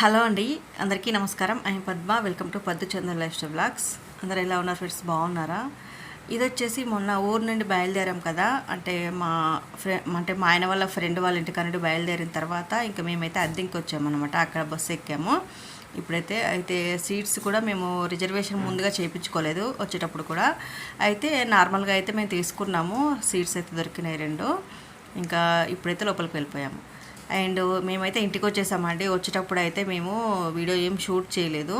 Hello అండి అందరికీ నమస్కారం. ఐ పద్మ వెల్కమ్ టు పద్దు చంద్ర లైఫ్ స్టైల్ బ్లాగ్స్ అందరు ఎలా ఉన్నారు ఫ్రెండ్స్? బాగున్నారా? ఇది వచ్చేసి మొన్న ఊరు నుండి బయలుదేరాం కదా అంటే మా ఫ్రె అంటే మా ఆయన వాళ్ళ ఫ్రెండ్ వాళ్ళ ఇంటి నుండి బయలుదేరిన తర్వాత ఇంకా మేమైతే అద్దెంకి వచ్చామన్నమాట అక్కడ బస్సు ఎక్కాము. ఇప్పుడైతే అయితే సీట్స్ కూడా మేము రిజర్వేషన్ ముందుగా చేయించుకోలేదు వచ్చేటప్పుడు కూడా. అయితే నార్మల్గా అయితే మేము తీసుకున్నాము. సీట్స్ అయితే దొరికినాయి రెండు. ఇంకా ఇప్పుడైతే లోపలికి వెళ్ళిపోయాము. అండ్ మేమైతే ఇంటికి వచ్చేసామండి వచ్చేటప్పుడు అయితే మేము వీడియో ఏం షూట్ చేయలేదు.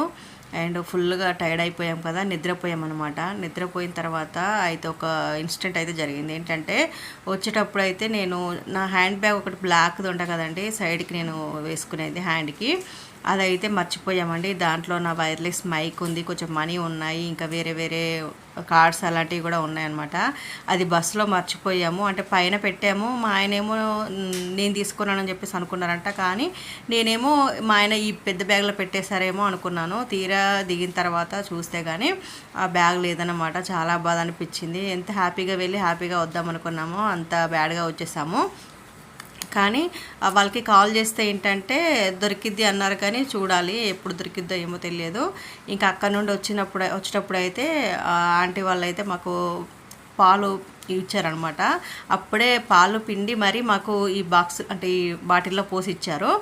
అండ్ ఫుల్గా టైర్డ్ అయిపోయాం కదా నిద్రపోయాం అనమాట నిద్రపోయిన తర్వాత అయితే ఒక ఇన్సిడెంట్ అయితే జరిగింది. ఏంటంటే వచ్చేటప్పుడు అయితే నేను నా హ్యాండ్ బ్యాగ్ ఒకటి బ్లాక్ది ఉంటా కదండి సైడ్కి నేను వేసుకునేది హ్యాండ్కి. అదైతే మర్చిపోయామండి. దాంట్లో నా వైర్లెస్ మైక్ ఉంది కొంచెం మనీ ఉన్నాయి ఇంకా వేరే వేరే కార్డ్స్ అలాంటివి కూడా ఉన్నాయన్నమాట. అది బస్సులో మర్చిపోయాము. అంటే పైన పెట్టాము. మా ఆయనేమో నేను తీసుకున్నానని చెప్పేసి అనుకున్నారంట. కానీ నేనేమో మా ఆయన ఈ పెద్ద బ్యాగ్లో పెట్టేశారేమో అనుకున్నాను. తీరా దిగిన తర్వాత చూస్తే కానీ ఆ బ్యాగ్ లేదన్నమాట. చాలా బాధ అనిపించింది. ఎంత హ్యాపీగా వెళ్ళి హ్యాపీగా వద్దాం అనుకున్నామో అంత బ్యాడ్గా వచ్చేసాము. కానీ వాళ్ళకి కాల్ చేస్తే ఏంటంటే దొరికిద్ది అన్నారు కానీ చూడాలి ఎప్పుడు దొరికిద్దో ఏమో తెలియదు. ఇంకా అక్కడ నుండి వచ్చినప్పుడు వచ్చేటప్పుడు అయితే ఆంటీ వాళ్ళు అయితే మాకు పాలు ఇచ్చారనమాట. అప్పుడే పాలు పిండి మరి మాకు ఈ బాక్స్ అంటే ఈ బాటిల్లో పోసి ఇచ్చారు.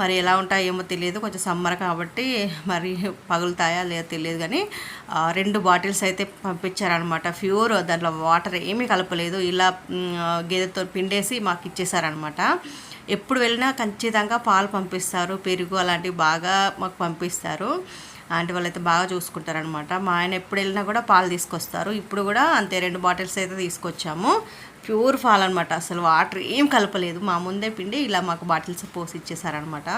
మరి ఎలా ఉంటాయో ఏమో తెలియదు. కొంచెం సమ్మర్ కాబట్టి మరి పగులుతాయా లేదో తెలియదు కానీ రెండు బాటిల్స్ అయితే పంపించారనమాట ప్యూర్ దాంట్లో వాటర్ ఏమీ కలపలేదు. ఇలా గేదెతో పిండేసి మాకు ఇచ్చేసారనమాట ఎప్పుడు వెళ్ళినా ఖచ్చితంగా పాలు పంపిస్తారు. పెరుగు అలాంటివి బాగా మాకు పంపిస్తారు. ఆంటీ వాళ్ళైతే బాగా చూసుకుంటారనమాట మా ఆయన ఎప్పుడు వెళ్ళినా కూడా పాలు తీసుకొస్తారు. ఇప్పుడు కూడా అంతే రెండు బాటిల్స్ అయితే తీసుకొచ్చాము. ప్యూర్ పాలు అనమాట అసలు వాటర్ ఏం కలపలేదు. మా ముందే పిండి ఇలా మాకు బాటిల్స్ పోసి ఇచ్చేసారనమాట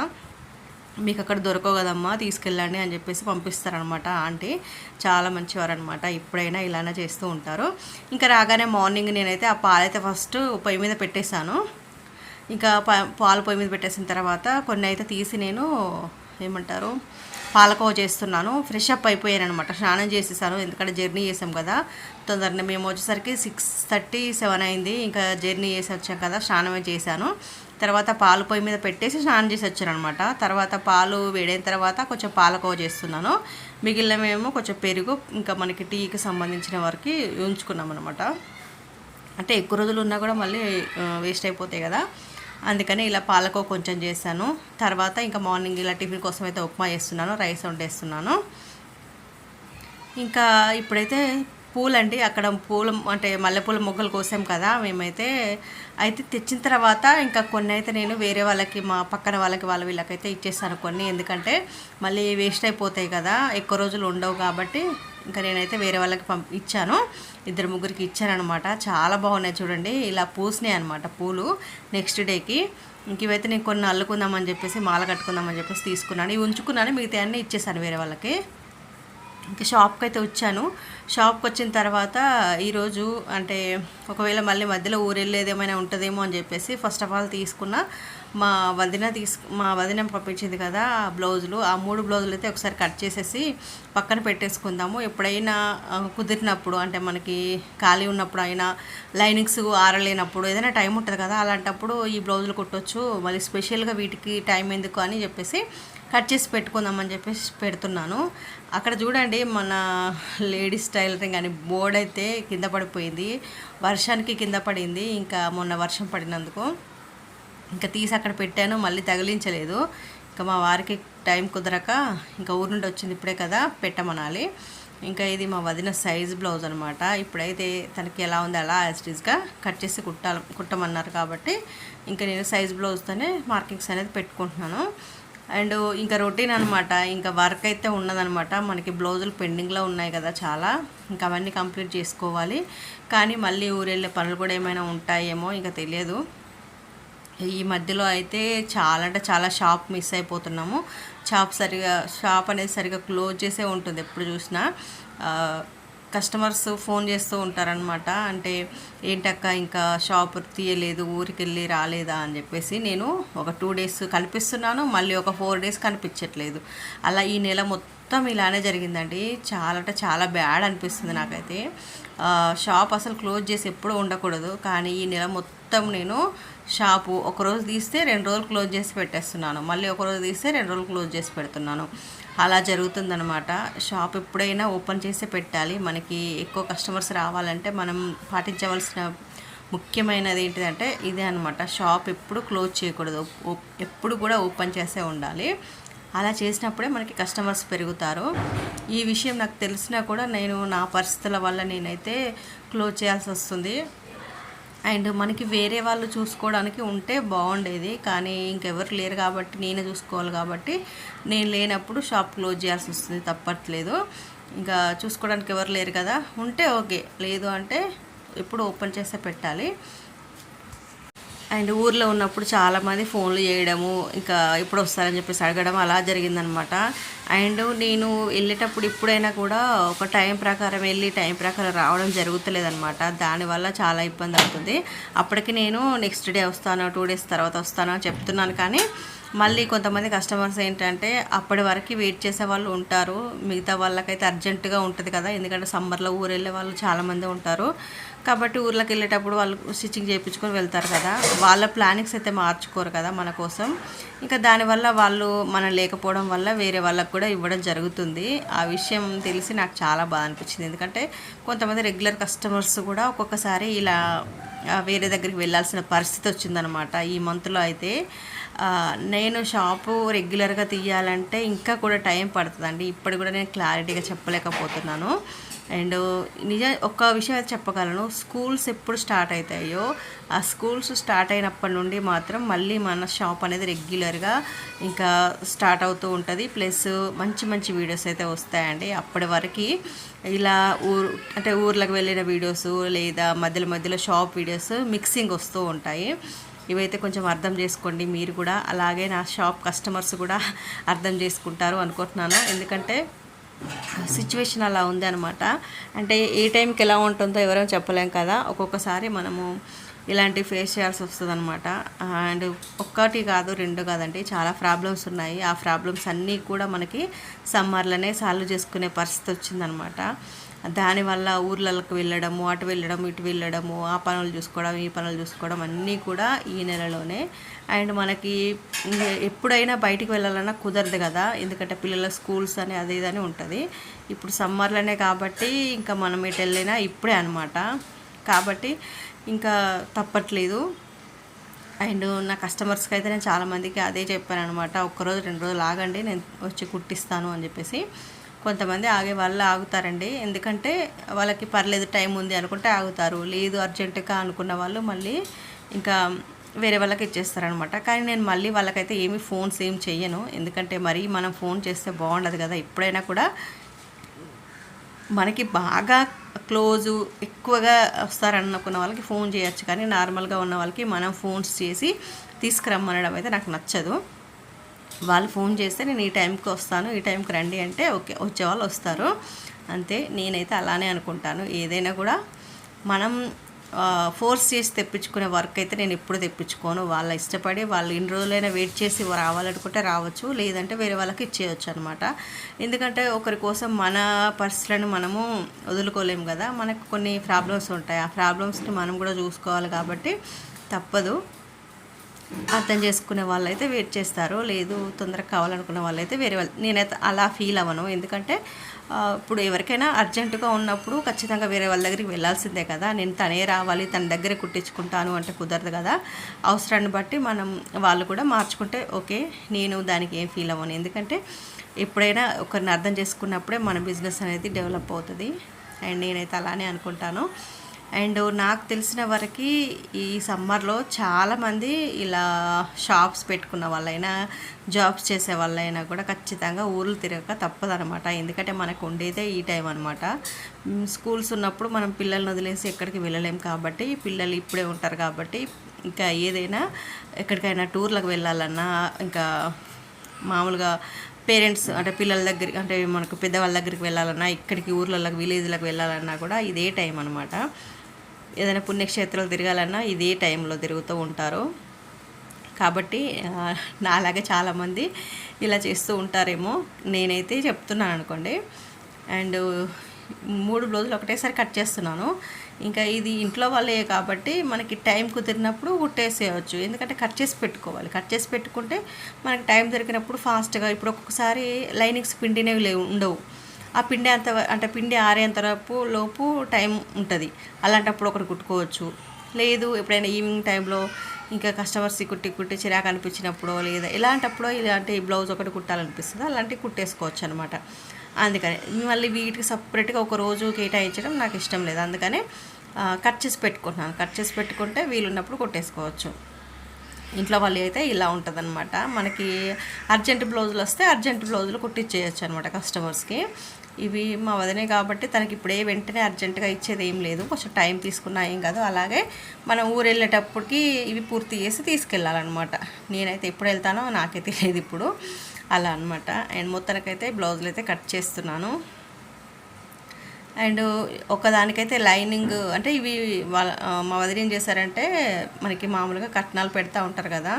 మీకు అక్కడ దొరకవు కదమ్మా తీసుకెళ్ళండి అని చెప్పేసి పంపిస్తారనమాట ఆంటీ చాలా మంచివారనమాట ఇప్పుడైనా ఇలానే చేస్తూ ఉంటారు. ఇంకా రాగానే మార్నింగ్ నేనైతే ఆ పాలైతే ఫస్ట్ పొయ్యి మీద పెట్టేశాను. ఇంకా పాలు పొయ్యి మీద పెట్టేసిన తర్వాత కొన్ని అయితే తీసి నేను ఏమంటారు పాలకోవ చేస్తున్నాను. ఫ్రెష్ అప్ అయిపోయాను అనమాట స్నానం చేసేసాను. ఎందుకంటే జర్నీ చేసాం కదా. తొందరగా మేము వచ్చేసరికి సిక్స్ థర్టీ సెవెన్ అయింది. ఇంకా జర్నీ చేసి వచ్చాం కదా. స్నానమే చేశాను. తర్వాత పాలు పొయ్యి మీద పెట్టేసి స్నానం చేసి వచ్చాను అనమాట తర్వాత పాలు వేడైన తర్వాత కొంచెం పాలకోవ చేస్తున్నాను. మిగిలినవేమో కొంచెం పెరుగు ఇంకా మనకి టీకి సంబంధించిన వరకు ఉంచుకున్నాం అనమాట అంటే ఎక్కువ రోజులు ఉన్నా కూడా మళ్ళీ వేస్ట్ అయిపోతాయి కదా. అందుకని ఇలా పాలకో కొంచెం చేశాను. తర్వాత ఇంకా మార్నింగ్ ఇలా టిఫిన్ కోసం అయితే ఉప్మా చేస్తున్నాను రైస్ వండేస్తున్నాను. ఇంకా ఇప్పుడైతే పూలండి. అక్కడ పూల అంటే మల్లెపూల మొగ్గలు కోసాం కదా మేమైతే అయితే తెచ్చిన తర్వాత ఇంకా కొన్ని అయితే నేను వేరే వాళ్ళకి మా పక్కన వాళ్ళకి వాళ్ళ వీళ్ళకైతే ఇచ్చేస్తాను కొన్ని. ఎందుకంటే మళ్ళీ వేస్ట్ అయిపోతాయి కదా ఎక్కువ రోజులు ఉండవు కాబట్టి ఇంకా నేనైతే వేరే వాళ్ళకి పంపి ఇచ్చాను. ఇద్దరు ముగ్గురికి ఇచ్చానమాట చాలా బాగున్నాయి చూడండి. ఇలా పూసినాయి అనమాట పూలు నెక్స్ట్ డేకి. ఇంక ఇవైతే నేను కొన్ని అల్లుకుందామని చెప్పేసి మాల కట్టుకుందామని చెప్పేసి తీసుకున్నాను. ఇవి ఉంచుకున్నాను. మిగతా అన్నీ ఇచ్చేసాను వేరే వాళ్ళకి. ఇంకా షాప్కి అయితే వచ్చాను. షాప్కి వచ్చిన తర్వాత ఈరోజు అంటే ఒకవేళ మళ్ళీ మధ్యలో ఊరు వెళ్ళేది ఏమైనా ఉంటుందేమో అని చెప్పేసి ఫస్ట్ ఆఫ్ ఆల్ తీసుకున్న మా వదిన తీసుకు మా వదిన పంపించింది కదా ఆ బ్లౌజులు. ఆ మూడు బ్లౌజులు అయితే ఒకసారి కట్ చేసేసి పక్కన పెట్టేసుకుందాము. ఎప్పుడైనా కుదిరినప్పుడు అంటే మనకి ఖాళీ ఉన్నప్పుడు అయినా లైనింగ్స్ ఆరలేనప్పుడు ఏదైనా టైం ఉంటుంది కదా అలాంటప్పుడు ఈ బ్లౌజులు కుట్టొచ్చు. మళ్ళీ స్పెషల్గా వీటికి టైం ఎందుకు అని చెప్పేసి కట్ చేసి పెట్టుకుందామని చెప్పేసి పెడుతున్నాను. అక్కడ చూడండి మన లేడీస్ టైలరింగ్ అని బోర్డ్ అయితే కింద పడిపోయింది. వర్షానికి కింద పడింది. ఇంకా మొన్న వర్షం పడినందుకు. ఇంకా తీసి అక్కడ పెట్టాను మళ్ళీ తగిలించలేదు. ఇంకా మా వారికి టైం కుదరక ఇంకా ఊరు నుండి వచ్చింది ఇప్పుడే కదా పెట్టమనాలి. ఇంకా ఇది మా వదిన సైజ్ బ్లౌజ్ అనమాట ఇప్పుడైతే తనకి ఎలా ఉంది అలా యాస్టీస్గా కట్ చేసి కుట్టాలి కుట్టమన్నారు కాబట్టి ఇంకా నేను సైజ్ బ్లౌజ్తోనే మార్కింగ్స్ అనేది పెట్టుకుంటున్నాను. అండ్ ఇంకా రొటీన్ అనమాట ఇంకా వర్క్ అయితే ఉన్నదనమాట మనకి బ్లౌజులు పెండింగ్లో ఉన్నాయి కదా చాలా ఇంకా అవన్నీ కంప్లీట్ చేసుకోవాలి. కానీ మళ్ళీ ఊరెళ్ళే పనులు కూడా ఏమైనా ఉంటాయేమో ఇంకా తెలియదు. ఈ మధ్యలో అయితే చాలా అంటే చాలా షాప్ మిస్ అయిపోతున్నాము. షాప్ సరిగా షాప్ అనేది సరిగా క్లోజ్ చేసే ఉంటుంది ఎప్పుడు చూసినా. కస్టమర్స్ ఫోన్ చేస్తూ ఉంటారనమాట అంటే ఏంటక్క ఇంకా షాప్ తీయలేదు ఊరికి వెళ్ళి రాలేదా అని చెప్పేసి నేను ఒక టూ డేస్ కనిపిస్తున్నాను మళ్ళీ ఒక ఫోర్ డేస్ కనిపించట్లేదు. అలా ఈ నెల మొత్తం ఇలానే జరిగిందండి. చాలా అంటే చాలా బ్యాడ్ అనిపిస్తుంది నాకైతే. షాప్ అసలు క్లోజ్ చేసి ఎప్పుడూ ఉండకూడదు. కానీ ఈ నెల మొత్తం నేను షాపు ఒకరోజు తీస్తే రెండు రోజులు క్లోజ్ చేసి పెట్టేస్తున్నాను. మళ్ళీ ఒకరోజు తీస్తే రెండు రోజులు క్లోజ్ చేసి పెడుతున్నాను. అలా జరుగుతుందనమాట షాప్ ఎప్పుడైనా ఓపెన్ చేసి పెట్టాలి. మనకి ఎక్కువ కస్టమర్స్ రావాలంటే మనం పాటించవలసిన ముఖ్యమైనది ఏంటిదంటే ఇదే అనమాట షాప్ ఎప్పుడు క్లోజ్ చేయకూడదు. ఓ- ఎప్పుడు కూడా ఓపెన్ చేసే ఉండాలి. అలా చేసినప్పుడే మనకి కస్టమర్స్ పెరుగుతారు. ఈ విషయం నాకు తెలిసినా కూడా నేను నా పరిస్థితుల వల్ల నేనైతే క్లోజ్ చేయాల్సి వస్తుంది. అండ్ మనకి వేరే వాళ్ళు చూసుకోవడానికి ఉంటే బాగుండేది. కానీ ఇంకెవరు లేరు కాబట్టి నేనే చూసుకోవాలి కాబట్టి నేను లేనప్పుడు షాప్ క్లోజ్ చేయాల్సి వస్తుంది తప్పట్లేదు. ఇంకా చూసుకోవడానికి ఎవరు లేరు కదా? ఉంటే ఓకే. లేదు అంటే ఎప్పుడు ఓపెన్ చేసే పెట్టాలి. అండ్ ఊర్లో ఉన్నప్పుడు చాలామంది ఫోన్లు చేయడము ఇంకా ఇప్పుడు వస్తారని చెప్పేసి అడగడం అలా జరిగిందనమాట. అండ్ నేను వెళ్ళేటప్పుడు ఇప్పుడైనా కూడా ఒక టైం ప్రకారం వెళ్ళి టైం ప్రకారం రావడం జరుగుతలేదనమాట. దానివల్ల చాలా ఇబ్బంది అవుతుంది. అప్పటికి నేను నెక్స్ట్ డే వస్తాను టూ డేస్ తర్వాత వస్తాను చెప్తున్నాను. కానీ మళ్ళీ కొంతమంది కస్టమర్స్ ఏంటంటే అప్పటి వరకు వెయిట్ చేసే వాళ్ళు ఉంటారు. మిగతా వాళ్ళకైతే అర్జెంటుగా ఉంటుంది కదా. ఎందుకంటే సమ్మర్లో ఊరు వెళ్ళే వాళ్ళు చాలామంది ఉంటారు. కాబట్టి ఊర్లోకి వెళ్ళేటప్పుడు వాళ్ళు స్టిచ్చింగ్ చేయించుకొని వెళ్తారు కదా. వాళ్ళ ప్లానింగ్స్ అయితే మార్చుకోరు కదా మన కోసం. ఇంకా దానివల్ల వాళ్ళు మనం లేకపోవడం వల్ల వేరే వాళ్ళకు కూడా ఇవ్వడం జరుగుతుంది. ఆ విషయం తెలిసి నాకు చాలా బాధ అనిపించింది. ఎందుకంటే కొంతమంది రెగ్యులర్ కస్టమర్స్ కూడా ఒక్కొక్కసారి ఇలా వేరే దగ్గరికి వెళ్ళాల్సిన పరిస్థితి వచ్చిందనమాట ఈ మంత్లో అయితే నేను షాపు రెగ్యులర్గా తీయాలంటే ఇంకా కూడా టైం పడుతుందండి. ఇప్పటి కూడా నేను క్లారిటీగా చెప్పలేకపోతున్నాను. అండ్ నిజ ఒక్క విషయం అయితే చెప్పగలను స్కూల్స్ ఎప్పుడు స్టార్ట్ అవుతాయో ఆ స్కూల్స్ స్టార్ట్ అయినప్పటి నుండి మాత్రం మళ్ళీ మన షాప్ అనేది రెగ్యులర్గా ఇంకా స్టార్ట్ అవుతూ ఉంటుంది. ప్లస్ మంచి మంచి వీడియోస్ అయితే వస్తాయండి. అప్పటి వరకు ఇలా ఊరు అంటే ఊర్లకు వెళ్ళిన వీడియోస్ లేదా మధ్యలో మధ్యలో షాప్ వీడియోస్ మిక్సింగ్ వస్తూ ఉంటాయి. ఇవైతే కొంచెం అర్థం చేసుకోండి. మీరు కూడా అలాగే నా షాప్ కస్టమర్స్ కూడా అర్థం చేసుకుంటారు అనుకుంటున్నాను. ఎందుకంటే సిచ్యువేషన్ అలా ఉంది అనమాట అంటే ఏ టైంకి ఎలా ఉంటుందో ఎవరో చెప్పలేం కదా. ఒక్కొక్కసారి మనము ఇలాంటివి ఫేస్ చేయాల్సి వస్తుంది అనమాట అండ్ ఒక్కటి కాదు రెండు కాదండి. చాలా ప్రాబ్లమ్స్ ఉన్నాయి. ఆ ప్రాబ్లమ్స్ అన్నీ కూడా మనకి సమ్మర్లోనే సాల్వ్ చేసుకునే పరిస్థితి వచ్చిందనమాట దానివల్ల ఊర్లలోకి వెళ్ళడము అటు వెళ్ళడం ఇటు వెళ్ళడము ఆ పనులు చూసుకోవడం ఈ పనులు చూసుకోవడం అన్నీ కూడా ఈ నెలలోనే. అండ్ మనకి ఎప్పుడైనా బయటికి వెళ్ళాలన్నా కుదరదు కదా. ఎందుకంటే పిల్లల స్కూల్స్ అని అది ఇది అని ఉంటుంది. ఇప్పుడు సమ్మర్లోనే కాబట్టి ఇంకా మనం ఎటు వెళ్ళినా ఇప్పుడే అనమాట కాబట్టి ఇంకా తప్పట్లేదు. అండ్ నా కస్టమర్స్కి అయితే నేను చాలామందికి అదే చెప్పాను అనమాట ఒక్కరోజు రెండు రోజులు ఆగండి నేను వచ్చి కుట్టిస్తాను అని చెప్పేసి. కొంతమంది ఆగే వాళ్ళు ఆగుతారండి. ఎందుకంటే వాళ్ళకి పర్లేదు టైం ఉంది అనుకుంటే ఆగుతారు. లేదు అర్జెంటుగా అనుకున్న వాళ్ళు మళ్ళీ ఇంకా వేరే వాళ్ళకి ఇచ్చేస్తారనమాట. కానీ నేను మళ్ళీ వాళ్ళకైతే ఏమి ఫోన్స్ ఏం చెయ్యను. ఎందుకంటే మరి మనం ఫోన్ చేస్తే బాగుండదు కదా. ఎప్పుడైనా కూడా మనకి బాగా క్లోజు ఎక్కువగా వస్తారనుకున్న వాళ్ళకి ఫోన్ చేయొచ్చు. కానీ నార్మల్గా ఉన్న వాళ్ళకి మనం ఫోన్స్ చేసి తీసుకురమ్మనడం అయితే నాకు నచ్చదు. వాళ్ళు ఫోన్ చేస్తే నేను ఈ టైంకి వస్తాను ఈ టైంకి రండి అంటే ఓకే వచ్చేవాళ్ళు వస్తారు. అంతే నేనైతే అలానే అనుకుంటాను. ఏదైనా కూడా మనం ఫోర్స్ చేసి తెప్పించుకునే వర్క్ అయితే నేను ఎప్పుడు తెప్పించుకోను. వాళ్ళ ఇష్టపడి వాళ్ళు ఇన్ని రోజులైనా వెయిట్ చేసి రావాలనుకుంటే రావచ్చు లేదంటే వేరే వాళ్ళకి ఇచ్చేయచ్చు అనమాట ఎందుకంటే ఒకరి కోసం మన పర్స్లను మనము వదులుకోలేము కదా. మనకు కొన్ని ప్రాబ్లమ్స్ ఉంటాయి. ఆ ప్రాబ్లమ్స్ని మనం కూడా చూసుకోవాలి కాబట్టి తప్పదు. అర్థం చేసుకునే వాళ్ళైతే వెయిట్ చేస్తారు. లేదు తొందరగా కావాలనుకున్న వాళ్ళైతే వేరే వాళ్ళు. నేనైతే అలా ఫీల్ అవ్వను. ఎందుకంటే ఇప్పుడు ఎవరికైనా అర్జెంటుగా ఉన్నప్పుడు ఖచ్చితంగా వేరే వాళ్ళ దగ్గరికి వెళ్ళాల్సిందే కదా. నేను తనే రావాలి తన దగ్గరే కుట్టించుకుంటాను అంటే కుదరదు కదా. అవసరాన్ని బట్టి మనం వాళ్ళు కూడా మార్చుకుంటే ఓకే నేను దానికి ఏం ఫీల్ అవ్వను. ఎందుకంటే ఎప్పుడైనా ఒకరిని అర్థం చేసుకున్నప్పుడే మన బిజినెస్ అనేది డెవలప్ అవుతుంది. అండ్ నేనైతే అలానే అనుకుంటాను. అండ్ నాకు తెలిసిన వరకు ఈ సమ్మర్లో చాలామంది ఇలా షాప్స్ పెట్టుకున్న వాళ్ళైనా జాబ్స్ చేసే వాళ్ళైనా కూడా ఖచ్చితంగా ఊర్లు తిరగక తప్పదనమాట ఎందుకంటే మనకు ఉండేదే ఈ టైం అనమాట స్కూల్స్ ఉన్నప్పుడు మనం పిల్లల్ని వదిలేసి ఎక్కడికి వెళ్ళలేం కాబట్టి పిల్లలు ఇప్పుడే ఉంటారు కాబట్టి ఇంకా ఏదైనా ఎక్కడికైనా టూర్లకు వెళ్ళాలన్నా ఇంకా మామూలుగా పేరెంట్స్ అంటే పిల్లల దగ్గర అంటే మనకు పెద్దవాళ్ళ దగ్గరికి వెళ్ళాలన్నా ఇక్కడికి ఊర్లలోకి విలేజ్లకు వెళ్ళాలన్నా కూడా ఇదే టైం అనమాట ఏదైనా పుణ్యక్షేత్రాలు తిరగాలన్నా ఇదే టైంలో తిరుగుతూ ఉంటారు. కాబట్టి నాలాగే చాలామంది ఇలా చేస్తూ ఉంటారేమో నేనైతే చెప్తున్నాను అనుకోండి. అండ్ మూడు బ్లౌజులు ఒకటేసారి కట్ చేస్తున్నాను. ఇంకా ఇది ఇంట్లో వాళ్ళే కాబట్టి మనకి టైం కుదిరినప్పుడు కుట్టేసేయచ్చు. ఎందుకంటే కట్ చేసి పెట్టుకోవాలి. కట్ చేసి పెట్టుకుంటే మనకి టైం దొరికినప్పుడు ఫాస్ట్గా ఇప్పుడు ఒక్కొక్కసారి లైనింగ్స్ పిండినవి లేవు ఉండవు. ఆ పిండి అంత అంటే పిండి ఆరేంత లోపు లోపు టైం ఉంటుంది. అలాంటప్పుడు ఒకటి కుట్టుకోవచ్చు. లేదు ఎప్పుడైనా ఈవినింగ్ టైంలో ఇంకా కస్టమర్స్ కుట్టి కుట్టి చిరాకు అనిపించినప్పుడు లేదా ఇలాంటప్పుడు ఇలాంటి బ్లౌజ్ ఒకటి కుట్టాలనిపిస్తుంది. అలాంటివి కుట్టేసుకోవచ్చు అనమాట అందుకని మళ్ళీ వీటికి సపరేట్గా ఒక రోజు కేటాయించడం నాకు ఇష్టం లేదు. అందుకనే కట్ చేసి పెట్టుకుంటున్నాను. కట్ చేసి పెట్టుకుంటే వీలున్నప్పుడు కుట్టేసుకోవచ్చు. ఇంట్లో వాళ్ళు అయితే ఇలా ఉంటుందన్నమాట. మనకి అర్జెంట్ బ్లౌజులు వస్తే అర్జెంట్ బ్లౌజులు కుట్టించేయచ్చు అనమాట కస్టమర్స్కి. ఇవి మా వదినే కాబట్టి తనకి ఇప్పుడే వెంటనే అర్జెంటుగా ఇచ్చేది ఏం లేదు. కొంచెం టైం తీసుకున్నా ఏం కాదు. అలాగే మనం ఊరు వెళ్ళేటప్పటికి ఇవి పూర్తి చేసి తీసుకెళ్ళాలన్నమాట. నేనైతే ఎప్పుడు వెళ్తానో నాకే తెలియదు ఇప్పుడు. అలా అనమాట అండ్ మొత్తానికైతే బ్లౌజులు అయితే కట్ చేస్తున్నాను. అండ్ ఒకదానికైతే లైనింగ్ అంటే ఇవి వాళ్ళ మా వదిన ఏం చేశారంటే మనకి మామూలుగా కట్నాలు పెడతా ఉంటారు కదా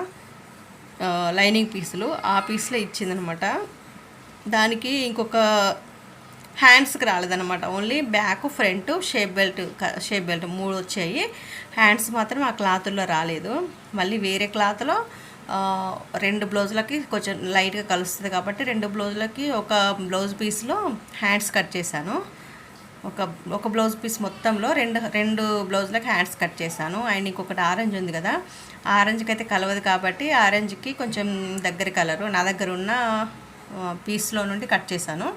లైనింగ్ పీసులు ఆ పీస్లో ఇచ్చిందనమాట దానికి ఇంకొక హ్యాండ్స్కి రాలేదనమాట only back front shape belt shape belt మూడు వచ్చాయి. హ్యాండ్స్ మాత్రం ఆ క్లాత్లో రాలేదు. మళ్ళీ వేరే క్లాత్లో రెండు బ్లౌజులకి కొంచెం లైట్గా కలుస్తుంది కాబట్టి రెండు బ్లౌజులకి ఒక బ్లౌజ్ పీస్లో హ్యాండ్స్ కట్ చేశాను. ఒక ఒక బ్లౌజ్ పీస్ మొత్తంలో రెండు రెండు బ్లౌజ్లకు హ్యాండ్స్ కట్ చేశాను. అండ్ ఇంకొకటి ఆరెంజ్ ఉంది కదా ఆరెంజ్కి అయితే కలవదు కాబట్టి ఆరెంజ్కి కొంచెం దగ్గర కలరు. నా దగ్గర ఉన్న పీస్లో నుండి కట్ చేశాను.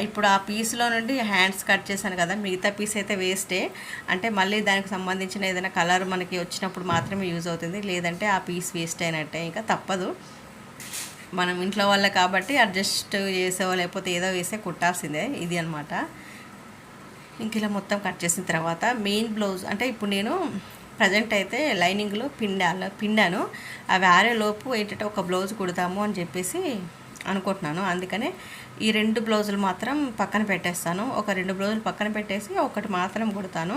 ఇప్పుడు ఆ పీస్లో నుండి హ్యాండ్స్ కట్ చేశాను కదా మిగతా పీస్ అయితే వేస్టే అంటే మళ్ళీ దానికి సంబంధించిన ఏదైనా కలర్ మనకి వచ్చినప్పుడు మాత్రమే యూజ్ అవుతుంది. లేదంటే ఆ పీస్ వేస్ట్ అయినట్టే. ఇంకా తప్పదు. మనం ఇంట్లో వాళ్ళ కాబట్టి అడ్జస్ట్ చేసేవో లేకపోతే ఏదో వేసే కుట్టాల్సిందే. ఇది అనమాట ఇంక ఇలా మొత్తం కట్ చేసిన తర్వాత మెయిన్ బ్లౌజ్ అంటే ఇప్పుడు నేను ప్రజెంట్ అయితే లైనింగ్లో పిండాను పిండాను. అవి ఆరేలోపు ఏంటంటే ఒక బ్లౌజ్ కుడతాము అని చెప్పేసి అనుకుంటున్నాను. అందుకనే ఈ రెండు బ్లౌజులు మాత్రం పక్కన పెట్టేస్తాను. ఒక రెండు బ్లౌజులు పక్కన పెట్టేసి ఒకటి మాత్రం కుడతాను.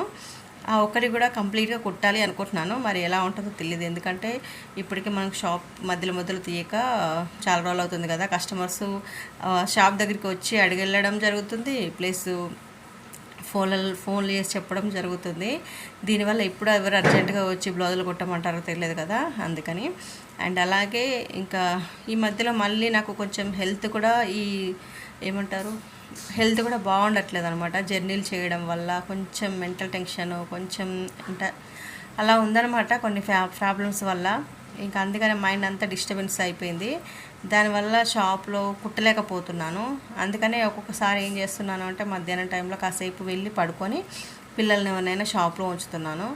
ఆ ఒకటి కూడా కంప్లీట్గా కుట్టాలి అనుకుంటున్నాను. మరి ఎలా ఉంటుందో తెలియదు ఎందుకంటే ఇప్పటికీ మనకు షాప్ మధ్యలో మధ్యలో తీయక చాలా రోజులు అవుతుంది కదా. కస్టమర్స్ షాప్ దగ్గరికి వచ్చి అడిగెళ్ళడం జరుగుతుంది. ప్లస్ ఫోన్ల ఫోన్లు చేసి చెప్పడం జరుగుతుంది. దీనివల్ల ఇప్పుడు ఎవరు అర్జెంటుగా వచ్చి బ్లౌజులు కొట్టమంటారో తెలియదు కదా అందుకని. అండ్ అలాగే ఇంకా ఈ మధ్యలో మళ్ళీ నాకు కొంచెం హెల్త్ కూడా ఈ ఏమంటారు? హెల్త్ కూడా బాగుండట్లేదు అనమాట జర్నీలు చేయడం వల్ల కొంచెం మెంటల్ టెన్షన్ కొంచెం అంటే అలా ఉందన్నమాట కొన్ని ఫ్యా ప్రాబ్లమ్స్ వల్ల. ఇంకా అందుకని మైండ్ అంతా డిస్టర్బెన్స్ అయిపోయింది. దానివల్ల షాప్లో కుట్టలేకపోతున్నాను. అందుకనే ఒక్కొక్కసారి ఏం చేస్తున్నాను అంటే మధ్యాహ్నం టైంలో కాసేపు వెళ్ళి పడుకొని పిల్లల్ని ఎవరినైనా షాప్లో ఉంచుతున్నాను.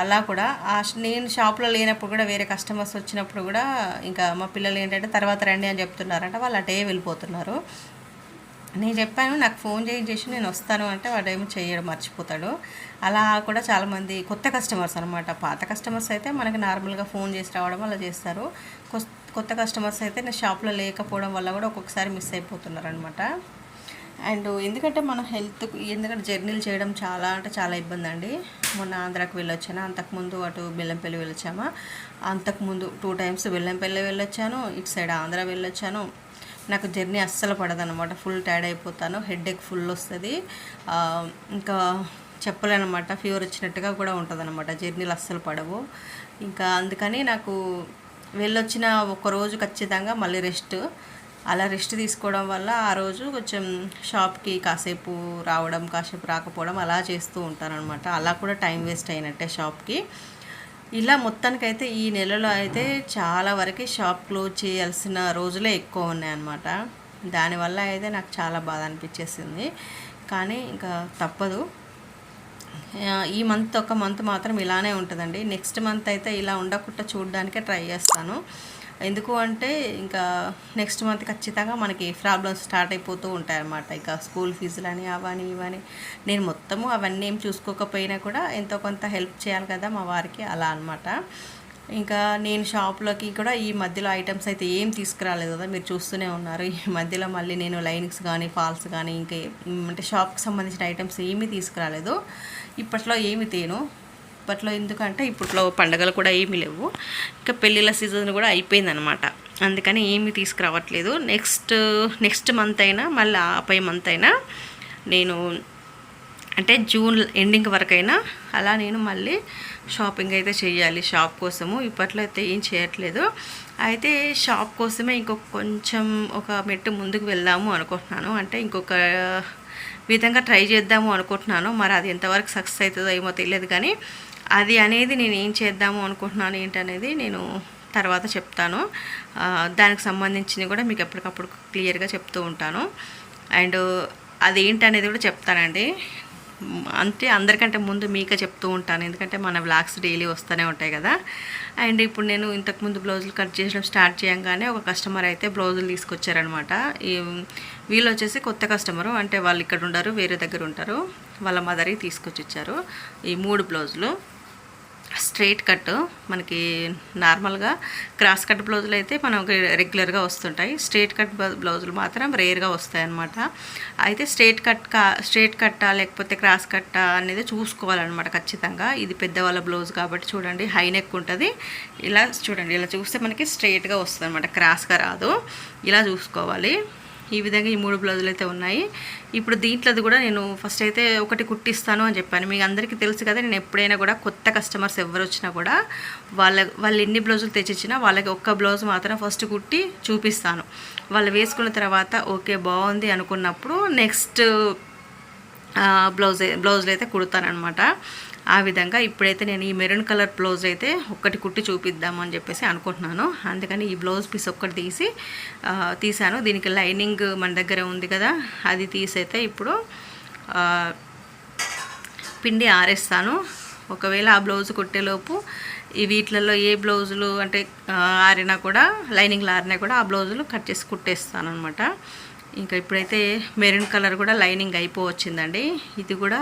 అలా కూడా. ఆ నేను షాప్లో లేనప్పుడు కూడా వేరే కస్టమర్స్ వచ్చినప్పుడు కూడా ఇంకా మా పిల్లలు ఏంటంటే తర్వాత రండి అని చెప్తున్నారంటే. వాళ్ళు అటే వెళ్ళిపోతున్నారు. నేను చెప్పాను నాకు ఫోన్ చేసి నేను వస్తాను అంటే వాడేమో చేయడం మర్చిపోతాడు. అలా కూడా చాలామంది కొత్త కస్టమర్స్ అనమాట పాత కస్టమర్స్ అయితే మనకి నార్మల్గా ఫోన్ చేసి రావడం అలా చేస్తారు. కొస్- కొత్త కస్టమర్స్ అయితే నా షాప్లో లేకపోవడం వల్ల కూడా ఒక్కొక్కసారి మిస్ అయిపోతున్నారు అనమాట అండ్ ఎందుకంటే మన హెల్త్ ఎందుకంటే జర్నీలు చేయడం చాలా అంటే చాలా ఇబ్బంది అండి మొన్న ఆంధ్రాకి వెళ్ళొచ్చాను అంతకుముందు అటు బెల్లంపల్లి వెళ్ళొచ్చామా? అంతకుముందు టూ టైమ్స్ బెల్లంపల్లి వెళ్ళొచ్చాను ఇటు సైడ్ ఆంధ్ర వెళ్ళొచ్చాను. నాకు జర్నీ అస్సలు పడదనమాట ఫుల్ టైర్డ్ అయిపోతాను హెడ్ ఎక్ ఫుల్ వస్తుంది ఇంకా చెప్పలేనమాట ఫీవర్ వచ్చినట్టుగా కూడా ఉంటుంది అనమాట జర్నీలు అస్సలు పడవు. ఇంకా అందుకని నాకు వెళ్ళొచ్చిన ఒక రోజు ఖచ్చితంగా మళ్ళీ రెస్ట్. అలా రెస్ట్ తీసుకోవడం వల్ల ఆ రోజు కొంచెం షాప్కి కాసేపు రావడం కాసేపు రాకపోవడం అలా చేస్తూ ఉంటానన్నమాట అలా కూడా టైం వేస్ట్ అయినట్టే షాప్కి. ఇలా మొత్తానికైతే ఈ నెలలో అయితే చాలా వరకు షాప్ క్లోజ్ చేయాల్సిన రోజులే ఎక్కువ ఉన్నాయన్నమాట. దానివల్ల అయితే నాకు చాలా బాధ అనిపించేసింది. కానీ ఇంకా తప్పదు. ఈ మంత్ ఒక మంత్ మాత్రం ఇలానే ఉంటుందండి. నెక్స్ట్ మంత్ అయితే ఇలా ఉండకుండా చూడడానికే ట్రై చేస్తాను. ఎందుకు అంటే ఇంకా నెక్స్ట్ మంత్ ఖచ్చితంగా మనకి ప్రాబ్లమ్స్ స్టార్ట్ అయిపోతూ ఉంటాయి అన్నమాట ఇక స్కూల్ ఫీజులని అవని ఇవని నేను మొత్తము అవన్నీ ఏం చూసుకోకపోయినా కూడా ఎంతో కొంత హెల్ప్ చేయాలి కదా మా వారికి అలా అనమాట ఇంకా నేను షాప్లోకి కూడా ఈ మధ్యలో ఐటమ్స్ అయితే ఏం తీసుకురాలేదు కదా మీరు చూస్తూనే ఉన్నారు. ఈ మధ్యలో మళ్ళీ నేను లైనింగ్స్ కానీ ఫాల్స్ కానీ ఇంకా అంటే షాప్కి సంబంధించిన ఐటమ్స్ ఏమీ తీసుకురాలేదు. ఇప్పట్లో ఏమి తేను ఇప్పట్లో ఎందుకంటే ఇప్పట్లో పండగలు కూడా ఏమీ లేవు. ఇంకా పెళ్ళిళ్ళ సీజన్ కూడా అయిపోయిందనమాట అందుకని ఏమీ తీసుకురావట్లేదు. నెక్స్ట్ నెక్స్ట్ మంత్ అయినా మళ్ళీ ఆపై మంత్ అయినా నేను అంటే జూన్ ఎండింగ్ వరకైనా అలా నేను మళ్ళీ షాపింగ్ అయితే చేయాలి షాప్ కోసము. ఇప్పట్లో అయితే ఏం చేయట్లేదు. అయితే షాప్ కోసమే ఇంకొక కొంచెం ఒక మెట్టు ముందుకు వెళ్దాము అనుకుంటున్నాను. అంటే ఇంకొక విధంగా ట్రై చేద్దాము అనుకుంటున్నాను. మరి అది ఎంతవరకు సక్సెస్ అవుతుందో ఏమో తెలియదు కానీ అది అనేది నేను ఏం చేద్దాము అనుకుంటున్నాను ఏంటనేది నేను తర్వాత చెప్తాను. దానికి సంబంధించినవి కూడా మీకు ఎప్పటికప్పుడు క్లియర్గా చెప్తూ ఉంటాను. అండ్ అదేంటి అనేది కూడా చెప్తానండి. అంటే అందరికంటే ముందు మీకే చెప్తూ ఉంటాను. ఎందుకంటే మన వ్లాగ్స్ డైలీ వస్తూనే ఉంటాయి కదా. అండ్ ఇప్పుడు నేను ఇంతకుముందు బ్లౌజులు కట్ చేయడం స్టార్ట్ చేయంగానే ఒక కస్టమర్ అయితే బ్లౌజులు తీసుకొచ్చారనమాట. ఈ వీళ్ళు వచ్చేసి కొత్త కస్టమరు. అంటే వాళ్ళు ఇక్కడ ఉండరు వేరే దగ్గర ఉంటారు. వాళ్ళ మదర్కి తీసుకొచ్చి ఇచ్చారు. ఈ మూడు బ్లౌజులు. స్ట్రైట్ కట్ మనకి నార్మల్గా క్రాస్ కట్ బ్లౌజులు అయితే మనకి రెగ్యులర్గా వస్తుంటాయి. స్ట్రైట్ కట్ బ్లౌజులు మాత్రం రేర్గా వస్తాయి అన్నమాట అయితే స్ట్రైట్ కట్ కా స్ట్రైట్ కట్టా లేకపోతే క్రాస్ కట్టా అనేది చూసుకోవాలన్నమాట ఖచ్చితంగా. ఇది పెద్దవాళ్ళ బ్లౌజ్ కాబట్టి చూడండి హై నెక్ ఉంటుంది. ఇలా చూడండి ఇలా చూస్తే మనకి స్ట్రైట్గా వస్తుంది అనమాట క్రాస్గా రాదు. ఇలా చూసుకోవాలి. ఈ విధంగా ఈ మూడు బ్లౌజులు అయితే ఉన్నాయి. ఇప్పుడు దీంట్లోది కూడా నేను ఫస్ట్ అయితే ఒకటి కుట్టిస్తాను అని చెప్పాను. మీకు అందరికీ తెలుసు కదా నేను ఎప్పుడైనా కూడా కొత్త కస్టమర్స్ ఎవరు వచ్చినా కూడా వాళ్ళ వాళ్ళు ఎన్ని బ్లౌజులు తెచ్చిచ్చినా వాళ్ళకి ఒక్క బ్లౌజ్ మాత్రం ఫస్ట్ కుట్టి చూపిస్తాను. వాళ్ళు వేసుకున్న తర్వాత ఓకే బాగుంది అనుకున్నప్పుడు నెక్స్ట్ బ్లౌజ్ బ్లౌజులు అయితే కుడతానమాట ఆ విధంగా ఇప్పుడైతే నేను ఈ మెరూన్ కలర్ బ్లౌజ్ అయితే ఒక్కటి కుట్టి చూపిద్దాము అని చెప్పేసి అనుకుంటున్నాను. అందుకని ఈ బ్లౌజ్ పీస్ ఒక్కటి తీసి తీసాను దీనికి లైనింగ్ మన దగ్గర ఉంది కదా అది తీసైతే ఇప్పుడు పిండి ఆరేస్తాను. ఒకవేళ ఆ బ్లౌజ్ కుట్టేలోపు ఈ వీటిలలో ఏ బ్లౌజులు అంటే ఆరినా కూడా లైనింగ్లు ఆరినా కూడా ఆ బ్లౌజులు కట్ చేసి కుట్టేస్తాను అనమాట ఇంకా ఇప్పుడైతే మెరూన్ కలర్ కూడా లైనింగ్ అయిపోవచ్చిందండి. ఇది కూడా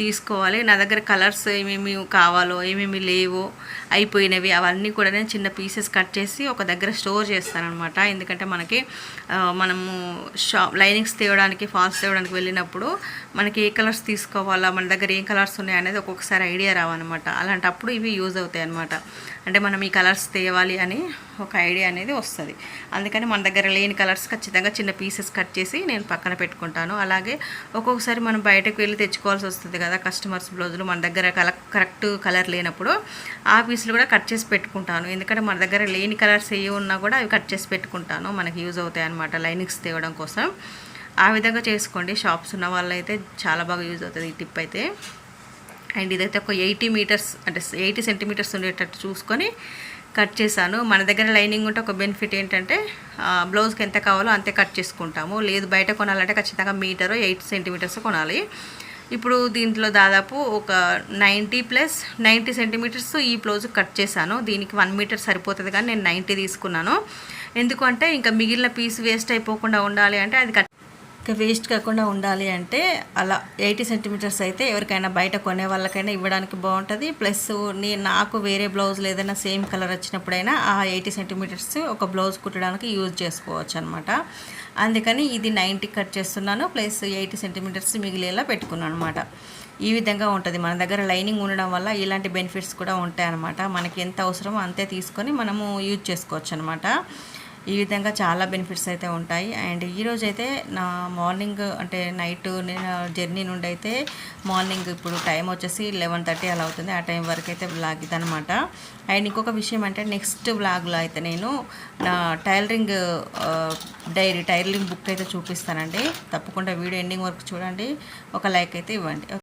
తీసుకోవాలి. నా దగ్గర కలర్స్ ఏమేమి కావాలో ఏమేమి లేవో అయిపోయినవి. అవన్నీ కూడా నేను చిన్న పీసెస్ కట్ చేసి ఒక దగ్గర స్టోర్ చేస్తానమాట ఎందుకంటే మనకి మనము షాప్ లైనింగ్స్ తేవడానికి ఫాల్స్ తేవడానికి వెళ్ళినప్పుడు మనకి ఏ కలర్స్ తీసుకోవాలా మన దగ్గర ఏం కలర్స్ ఉన్నాయనేది ఒక్కొక్కసారి ఐడియా రావన్నమాట. అలాంటప్పుడు ఇవి యూజ్ అవుతాయి అనమాట అంటే మనం ఈ కలర్స్ తేవాలి అని ఒక ఐడియా అనేది వస్తుంది. అందుకని మన దగ్గర లేని కలర్స్ ఖచ్చితంగా చిన్న పీసెస్ కట్ చేసి నేను పక్కన పెట్టుకుంటాను. అలాగే ఒక్కొక్కసారి మనం బయటకు వెళ్ళి తెచ్చుకోవాల్సి వస్తుంది కదా కస్టమర్స్ బ్లౌజులు మన దగ్గర కల కరెక్ట్ కలర్ లేనప్పుడు ఆ పీసులు కూడా కట్ చేసి పెట్టుకుంటాను. ఎందుకంటే మన దగ్గర లేని కలర్స్ ఏ ఉన్నా కూడా అవి కట్ చేసి పెట్టుకుంటాను. మనకి యూజ్ అవుతాయి అనమాట లైనింగ్స్ తేవడం కోసం. ఆ విధంగా చేసుకోండి. షాప్స్ ఉన్న వాళ్ళైతే చాలా బాగా యూజ్ అవుతుంది ఈ టిప్ అయితే. అండ్ ఇదైతే ఒక ఎయిటీ మీటర్స్ అంటే ఎయిటీ సెంటీమీటర్స్ ఉండేటట్టు చూసుకొని కట్ చేశాను. మన దగ్గర లైనింగ్ ఉంటే ఒక బెనిఫిట్ ఏంటంటే బ్లౌజ్కి ఎంత కావాలో అంతే కట్ చేసుకుంటాము. లేదు బయట కొనాలంటే ఖచ్చితంగా మీటరు ఎయిట్ సెంటీమీటర్స్ కొనాలి. ఇప్పుడు దీంట్లో దాదాపు ఒక నైంటీ ప్లస్ నైంటీ సెంటీమీటర్స్ ఈ బ్లౌజ్ కట్ చేశాను. దీనికి వన్ మీటర్ సరిపోతుంది కానీ నేను నైంటీ తీసుకున్నాను. ఎందుకంటే ఇంకా మిగిలిన పీస్ వేస్ట్ అయిపోకుండా ఉండాలి అంటే అది కట్ ఇంకా వేస్ట్ కాకుండా ఉండాలి అంటే అలా ఎయిటీ సెంటీమీటర్స్ అయితే ఎవరికైనా బయట కొనే వాళ్ళకైనా ఇవ్వడానికి బాగుంటుంది. ప్లస్ నీ నాకు వేరే బ్లౌజ్లు ఏదైనా సేమ్ కలర్ వచ్చినప్పుడైనా ఆ ఎయిటీ సెంటీమీటర్స్ ఒక బ్లౌజ్ కుట్టడానికి యూజ్ చేసుకోవచ్చు అనమాట అందుకని ఇది నైంటీ కట్ చేస్తున్నాను ప్లస్ ఎయిటీ సెంటీమీటర్స్ మిగిలేలా పెట్టుకున్నాను అనమాట ఈ విధంగా ఉంటుంది. మన దగ్గర లైనింగ్ ఉండడం వల్ల ఇలాంటి బెనిఫిట్స్ కూడా ఉంటాయి అనమాట మనకి ఎంత అవసరమో అంతే తీసుకొని మనము యూజ్ చేసుకోవచ్చు అనమాట ఈ విధంగా చాలా బెనిఫిట్స్ అయితే ఉంటాయి. అండ్ ఈరోజు అయితే నా మార్నింగ్ అంటే నైట్ నేను జర్నీ నుండి అయితే మార్నింగ్ ఇప్పుడు టైం వచ్చేసి లెవెన్ థర్టీ అలా అవుతుంది. ఆ టైం వరకు అయితే బ్లాగ్ ఇదనమాట అండ్ ఇంకొక విషయం అంటే నెక్స్ట్ బ్లాగ్లో అయితే నేను నా టైలరింగ్ డైరీ టైలరింగ్ బుక్ అయితే చూపిస్తానండి. తప్పకుండా వీడియో ఎండింగ్ వరకు చూడండి. ఒక లైక్ అయితే ఇవ్వండి.